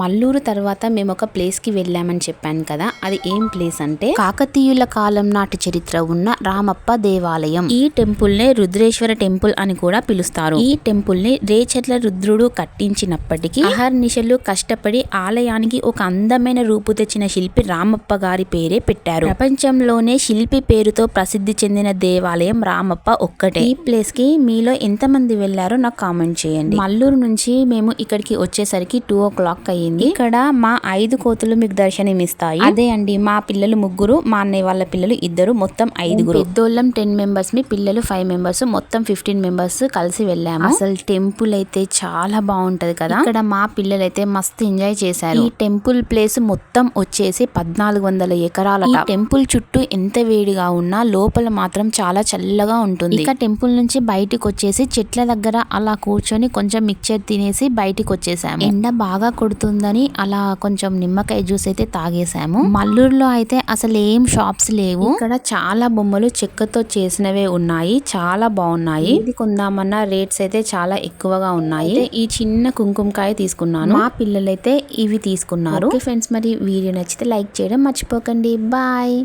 మల్లూరు తర్వాత మేము ఒక ప్లేస్కి వెళ్ళామని చెప్పాను కదా. అది ఏం ప్లేస్ అంటే కాకతీయుల కాలం నాటి చరిత్ర ఉన్న రామప్ప దేవాలయం. ఈ టెంపుల్ నే రుద్రేశ్వర టెంపుల్ అని కూడా పిలుస్తారు. ఈ టెంపుల్ని రేచర్ల రుద్రుడు కట్టించినప్పటికీ అహర్నిశలు కష్టపడి ఆలయానికి ఒక అందమైన రూపు తెచ్చిన శిల్పి రామప్ప గారి పేరే పెట్టారు. ప్రపంచంలోనే శిల్పి పేరుతో ప్రసిద్ధి చెందిన దేవాలయం రామప్ప ఒక్కటే. ఈ ప్లేస్కి మీలో ఎంత మంది వెళ్ళారో నాకు కామెంట్ చేయండి. మల్లూరు నుంచి మేము ఇక్కడికి వచ్చేసరికి టూ ఓ క్లాక్ అయ్యింది ఇక్కడ మా ఐదు కోతులు మీకు దర్శనం ఇస్తాయి అదే అండి మా పిల్లలు ముగ్గురు మా అన్నయ్య వాళ్ళ పిల్లలు ఇద్దరు మొత్తం ఐదుగురు. పెద్దోళ్ళం టెన్ మెంబర్స్ మీ పిల్లలు ఫైవ్ మెంబర్స్ మొత్తం ఫిఫ్టీన్ మెంబర్స్ కలిసి వెళ్ళాము. అసలు టెంపుల్ అయితే చాలా బాగుంటది కదా. ఇక్కడ మా పిల్లలు అయితే మస్తు ఎంజాయ్ చేశారు. ఈ టెంపుల్ ప్లేస్ మొత్తం వచ్చేసి పద్నాలుగు వందల ఎకరాల టెంపుల్ చుట్టూ ఎంత వేడిగా ఉన్నా లోపల మాత్రం చాలా చల్లగా ఉంటుంది. ఇక టెంపుల్ నుంచి బయటికి వచ్చేసి చెట్ల దగ్గర అలా కూర్చొని కొంచెం మిక్చర్ తినేసి బయటికి వచ్చేసాము. ఎండ బాగా కొడుతుందని అలా కొంచెం నిమ్మకాయ జ్యూస్ అయితే తాగేసాము మల్లూరులో అయితే అసలు ఏం షాప్స్ లేవు. ఇక్కడ చాలా బొమ్మలు చెక్కతో చేసినవే ఉన్నాయి. చాలా బాగున్నాయి. ఇది కొందామన్న రేట్స్ అయితే చాలా ఎక్కువగా ఉన్నాయి. ఈ చిన్న కుంకుమకాయ తీసుకున్నాను. మా పిల్లలైతే ఇవి తీసుకున్నారు. ఫ్రెండ్స్ మరి వీడియో నచ్చితే లైక్ చేయడం మర్చిపోకండి. బాయ్.